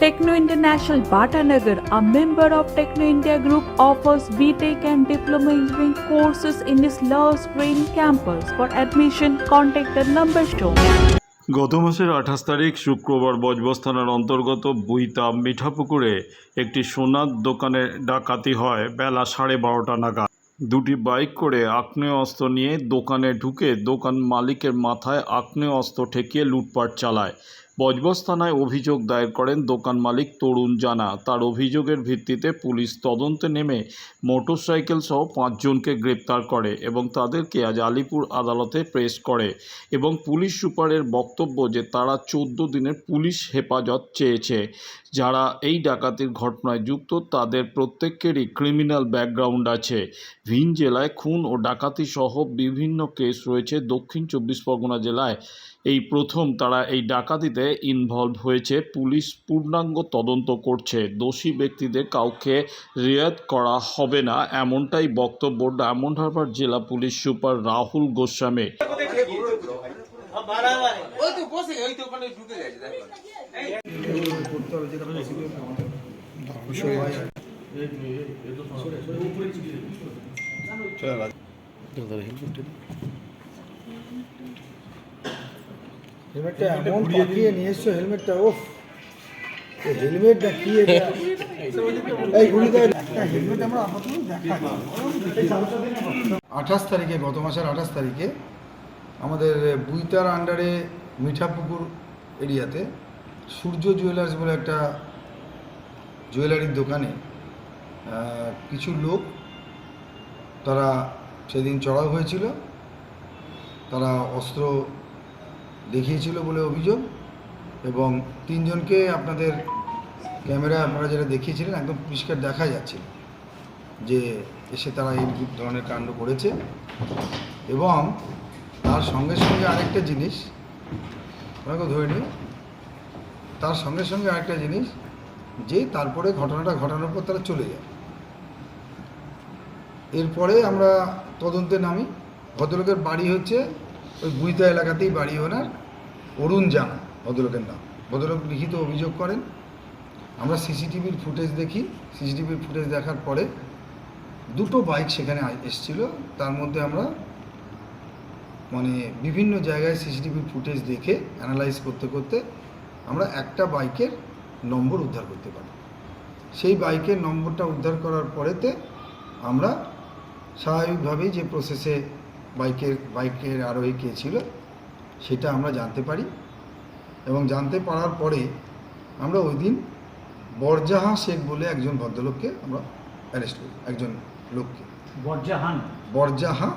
Techno International Bhatanagar, a member of Techno India Group, offers BTEC and Diploma Engineering courses in its Love Green campus. For admission, contact the number shown. গত মাসের আঠাশ তারিখ শুক্রবার বজবজ থানার অন্তর্গত বুইতা মিঠাপুকুরে একটি সোনার দোকানে ডাকাতি হয় বেলা সাড়ে বারোটা নাগাদ দুটি বাইক করে আগ্নেয় অস্ত্র নিয়ে দোকানে ঢুকে দোকান মালিকের মাথায় আগ্নেয় অস্ত্র ঠেকিয়ে লুটপাট চালায় বজবজ থানায় অভিযোগ দায়ের করেন দোকান মালিক তরুণ জানা। তার অভিযোগের ভিত্তিতে পুলিশ তদন্তে নেমে মোটরসাইকেল সহ পাঁচজনকে গ্রেপ্তার করে এবং তাদেরকে আজ আলিপুর আদালতে প্রেস করে এবং পুলিশ সুপারের বক্তব্য যে তারা চোদ্দ দিনের পুলিশ হেফাজত চেয়েছে। যারা এই ডাকাতির ঘটনায় যুক্ত, তাদের প্রত্যেকেরই ক্রিমিনাল ব্যাকগ্রাউন্ড আছে। ভিন জেলায় খুন ও ডাকাতি সহ বিভিন্ন কেস রয়েছে। দক্ষিণ চব্বিশ পরগনা জেলায় এই প্রথম তারা এই ডাকাতিতে ইনভলভ হয়েছে পুলিশ পূর্ণাঙ্গ তদন্ত করছে। দোষী ব্যক্তিদের কাউকে রিয়াত করা হবে না এমনটাই বক্তব্য ডায়মন্ড হারবার জেলা পুলিশ সুপার রাহুল গোস্বামী তো বসে ওই তো ওখানে ঢুকে গেছে দেখো হেলমেটটা এমন পাকিয়ে নিয়ে এসছো হেলমেটটা ওফ হেলমেট না কি এটা? এই গুলিতে হেলমেট আমরা আপাতত আঠাশ তারিখে গত মাসের আঠাশ তারিখে আমাদের বুইতার আন্ডারে মিঠাপুকুর এরিয়াতে সূর্য জুয়েলার্স বলে একটা জুয়েলারির দোকানে কিছু লোক তারা সেদিন চড়াও হয়েছিল। তারা অস্ত্র দেখিয়েছিল বলে অভিযোগ এবং তিনজনকে আপনাদের ক্যামেরা আপনারা যেটা দেখিয়েছিলেন একদম পরিষ্কার দেখা যাচ্ছিল যে এসে তারা এই ধরনের কাণ্ড করেছে। এবং তার সঙ্গে সঙ্গে আরেকটা জিনিস ওনাকে ধরে নিই, তার সঙ্গে সঙ্গে আরেকটা জিনিস যে তারপরে ঘটনাটা ঘটানোর পর তারা চলে যায়। এরপরে আমরা তদন্তে নামি, ভদ্রলোকের বাড়ি হচ্ছে ওই বুইতা এলাকাতেই বাড়ি ওনার, অরুণ জানা, ভদ্রলোকের নাম। ভদ্রলোক লিখিত অভিযোগ করেন। আমরা সিসিটিভির ফুটেজ দেখি। সিসিটিভির ফুটেজ দেখার পরে দুটো বাইক সেখানে এসছিল। তার মধ্যে আমরা মানে বিভিন্ন জায়গায় সিসিটিভির ফুটেজ দেখে অ্যানালাইজ করতে করতে আমরা একটা বাইকের নম্বর উদ্ধার করতে পারি। সেই বাইকের নম্বরটা উদ্ধার করার পরেতে আমরা স্বাভাবিকভাবেই যে প্রসেসে বাইকের বাইকের আরোহী কে ছিল সেটা আমরা জানতে পারি। এবং জানতে পারার পরে আমরা ওই দিন বরজাহা শেখ বলে একজন ভদ্রলোককে আমরা অ্যারেস্ট করি একজন লোককে। বরজাহান? বরজাহা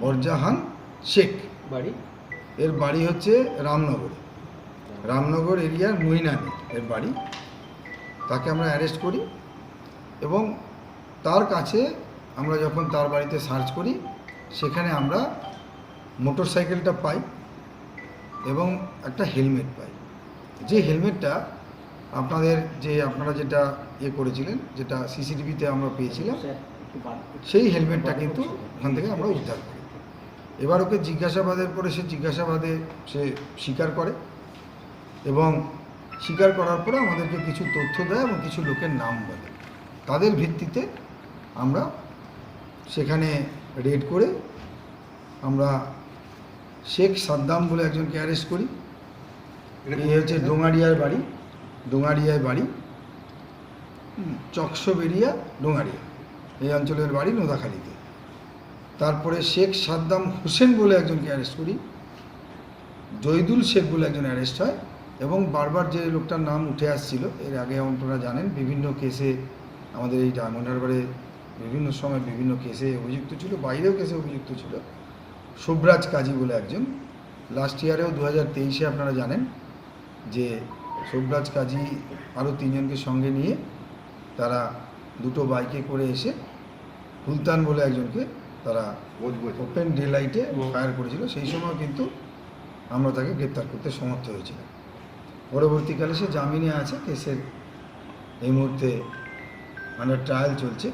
বরজাহান শেখ। বাড়ি? এর বাড়ি হচ্ছে রামনগরে। রামনগর এরিয়ার মহিনানি এর বাড়ি। তাকে আমরা অ্যারেস্ট করি এবং তার কাছে আমরা যখন তার বাড়িতে সার্চ করি সেখানে আমরা মোটর সাইকেলটা পাই এবং একটা হেলমেট পাই। যে হেলমেটটা আপনাদের যে আপনারা যেটা ইয়ে করেছিলেন যেটা সিসিটিভিতে আমরা পেয়েছিলাম সেই হেলমেটটা কিন্তু ওখান থেকে আমরা উদ্ধার করি। এবার ওকে জিজ্ঞাসাবাদের পরে সে জিজ্ঞাসাবাদে সে স্বীকার করে এবং স্বীকার করার পরে আমাদেরকে কিছু তথ্য দেয় এবং কিছু লোকের নাম বলে। তাদের ভিত্তিতে আমরা সেখানে রেড করে আমরা শেখ সাদ্দাম বলে একজনকে অ্যারেস্ট করি। এই হচ্ছে ডোঙারিয়ার বাড়ি। ডোঙারিয়ায় বাড়ি। চকসবেরিয়া ডোঙারিয়া। এই অঞ্চলের বাড়ি নোদাখালীতে। তারপরে শেখ সাদ্দাম হোসেন বলে একজনকে অ্যারেস্ট করি। জৈদুল শেখ বলে একজন অ্যারেস্ট হয় এবং বারবার যে লোকটার নাম উঠে আসছিল এর আগে আপনারা জানেন বিভিন্ন কেসে আমাদের এই ডায়মন্ড হারবারে বিভিন্ন সময় বিভিন্ন কেসে অভিযুক্ত ছিল, বাইরেও কেসে অভিযুক্ত ছিল। শুভরাজ কাজী বলে একজন। লাস্ট ইয়ারেও দু হাজার তেইশে আপনারা জানেন যে শুভরাজ কাজী আরও তিনজনকে সঙ্গে নিয়ে তারা দুটো বাইকে করে এসে সুলতান বলে একজনকে তারা ওপেন ডে লাইটে ফায়ার করেছিল। সেই সময় কিন্তু আমরা তাকে গ্রেপ্তার করতে সমর্থ হয়েছিলাম। পরবর্তীকালে সে জামিনে আছে, কেসের এই মুহূর্তে আন্ডার ট্রায়াল চলছে।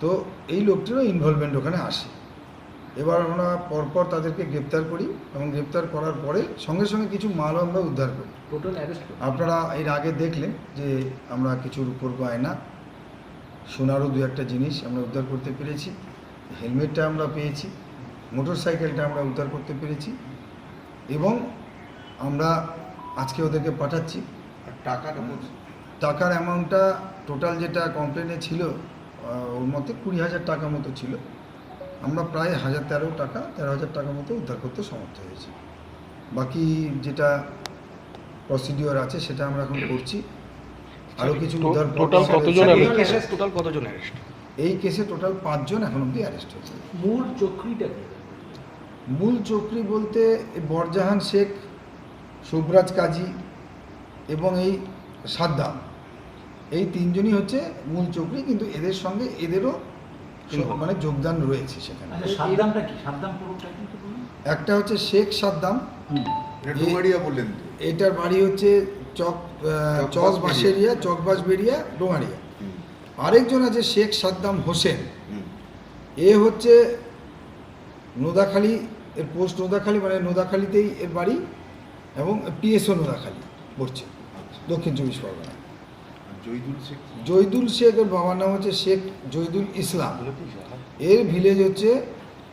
তো এই লোকটিরও ইনভলভমেন্ট ওখানে আসে। এবার আমরা পরপর তাদেরকে গ্রেপ্তার করি এবং গ্রেপ্তার করার পরে সঙ্গে সঙ্গে কিছু মালও আমরা উদ্ধার করি। টোটাল আপনারা এর আগে দেখলেন যে আমরা কিছু রূপোর গয়না সোনারও দু একটা জিনিস আমরা উদ্ধার করতে পেরেছি হেলমেটটা আমরা পেয়েছি মোটর সাইকেলটা আমরা উদ্ধার করতে পেরেছি এবং আমরা আজকে ওদেরকে পাঠাচ্ছি। টাকাটা টাকার অ্যামাউন্টটা টোটাল যেটা কমপ্লেনে ছিল ওর মধ্যে কুড়ি হাজার টাকা মতো ছিল। আমরা প্রায় হাজার তেরো টাকা তেরো হাজার টাকা মতো উদ্ধার করতে সমর্থ হয়েছি। বাকি যেটা প্রসিডিওর আছে সেটা আমরা এখন করছি। আরও কিছু উদ্ধার টোটাল কতজন এই কেসে টোটাল কতজন অ্যারেস্ট এই কেসে টোটাল পাঁচজন এখন অবধি অ্যারেস্ট হয়েছে। মূল চক্রীটা কি? মূল চক্রী বলতে বরজাহান শেখ শুভরাজ কাজী এবং এই সাদ্দাম। এই তিনজনই হচ্ছে মূল চক্রী কিন্তু এদের সঙ্গে এদেরও মানে যোগদান রয়েছে সেখানে। আচ্ছা একটা হচ্ছে শেখ সাদ্দাম। ডুমারিয়া বললেন এটার বাড়ি হচ্ছে চক আহ, চক বাঁশেরিয়া চকবাস বেরিয়া ডোঙারিয়া। আরেকজন আছে শেখ সাদ্দাম হোসেন। এ হচ্ছে নোদাখালী এর পোস্ট নোদাখালী মানে নোদাখালীতেই এর বাড়ি এবং পিএসও নোদাখালী পড়ছে। দক্ষিণ চব্বিশ পরগনা জয়দুল শেখ জৈদুল শেখ এর বাবার নাম হচ্ছে শেখ জৈদুল ইসলাম। এর ভিলেজ হচ্ছে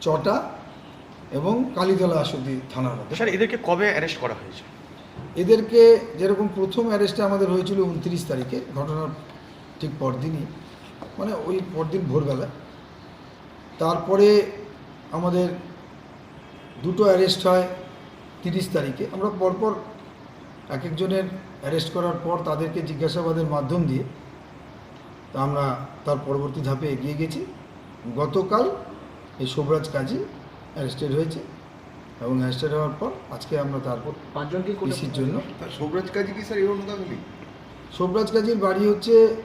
চটা এবং কালীতলা আসদি থানার মধ্যে। স্যার এদেরকে কবে অ্যারেস্ট করা হয়েছে? এদেরকে যেরকম প্রথম অ্যারেস্টটা আমাদের হয়েছিল উনত্রিশ তারিখে ঘটনার ঠিক পরদিনই মানে ওই পরদিন ভোরবেলা। তারপরে আমাদের দুটো অ্যারেস্ট হয় তিরিশ তারিখে। আমরা পরপর এক একজনের অ্যারেস্ট করার পর তাদেরকে জিজ্ঞাসাবাদের মাধ্যম দিয়ে তা আমরা তার পরবর্তী ধাপে এগিয়ে গেছি। গতকাল এই শোভরাজ কাজী অ্যারেস্টেড হয়েছে এবং অ্যারেস্টেড হওয়ার পর আজকে আমরা তারপর পাঁচজনকে কোথায় জন্য তা শোভরাজ কাজী কি স্যার এরকম নোদাখালি শোভরাজ কাজীর বাড়ি হচ্ছে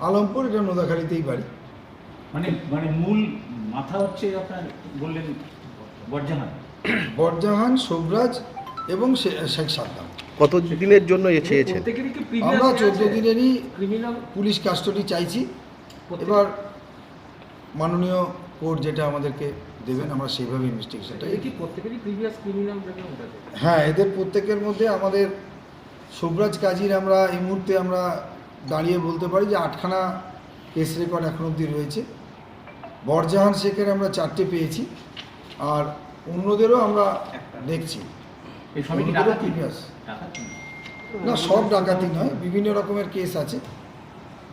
আলমপুর এটা নোদাখালীতেই বাড়ি। মানে মানে মূল মাথা হচ্ছে আপনার বললেন বরজাহান বরজাহান শোভরাজ এবং শে- শেখ সাদ্দাম। কত দিনের জন্য এ চেয়েছেন? আমরা চোদ্দ দিনেরই ক্রিমিনাল পুলিশ কাস্টডি চাইছি। এবার মাননীয় কোর্ট যেটা আমাদেরকে দেবেন আমরা সেইভাবে ইনভেস্টিগেশনটা এই কি প্রত্যেকেরই প্রিভিয়াস ক্রিমিনাল রেকর্ড আছে? হ্যাঁ এদের প্রত্যেকের মধ্যে আমাদের শুভরাজ কাজীর আমরা এই মুহূর্তে আমরা দাঁড়িয়ে বলতে পারি যে আটখানা কেস রেকর্ড এখন অবধি রয়েছে। বরজাহান শেখের আমরা চারটে পেয়েছি আর অন্যদেরও আমরা দেখছি। এই সবই কি ডাকাতি? না সব ডাকাতি নয় বিভিন্ন রকমের কেস আছে।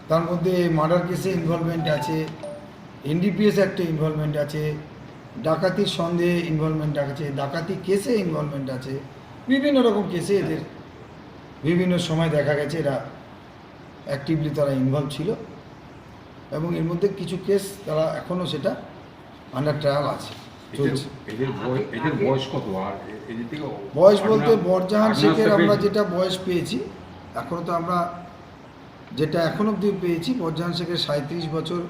তার মধ্যে মার্ডার কেসে ইনভলভমেন্ট আছে এনডিপিএস একটা ইনভলভমেন্ট আছে ডাকাতির সন্দেহে ইনভলভমেন্ট আছে ডাকাতি কেসে ইনভলভমেন্ট আছে বিভিন্ন রকম কেসে এদের বিভিন্ন সময় দেখা গেছে এরা অ্যাক্টিভলি তারা ইনভলভ ছিল এবং এর মধ্যে কিছু কেস তারা এখনও সেটা আন্ডার ট্রায়াল আছে। বয়স বলতে বরজাহান শেখের আমরা যেটা বয়স পেয়েছি এখনও তো আমরা যেটা এখন অবধি পেয়েছি বরজাহান শেখের সাঁত্রিশ বছর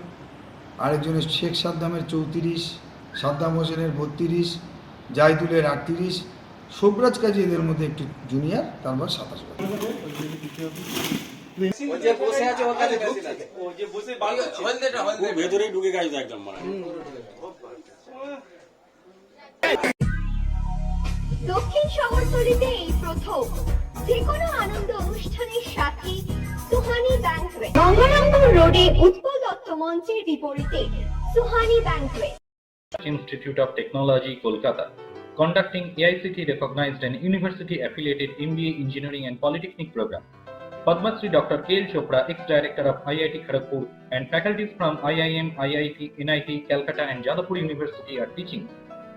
আরেকজনের শেখ সাদ্দামের চৌত্রিশ সাদ্দাম হোসেনের বত্রিশ জাহিদুলের আটত্রিশ শোভরাজ কাজী এদের মধ্যে একটু জুনিয়র তারপর সাতাশ বছর। হলদেটা হলদে ভেতরেই ঢুকে গেছে একদম মানে Institute of Technology, Kolkata, conducting AICT recognized and university affiliated MBA Engineering and Polytechnic program. Padma Shri Dr. K.L. Chopra, ex-director of IIT Kharagpur, and faculties from IIM, IIT, NIT, Calcutta, and Jadavpur University are teaching.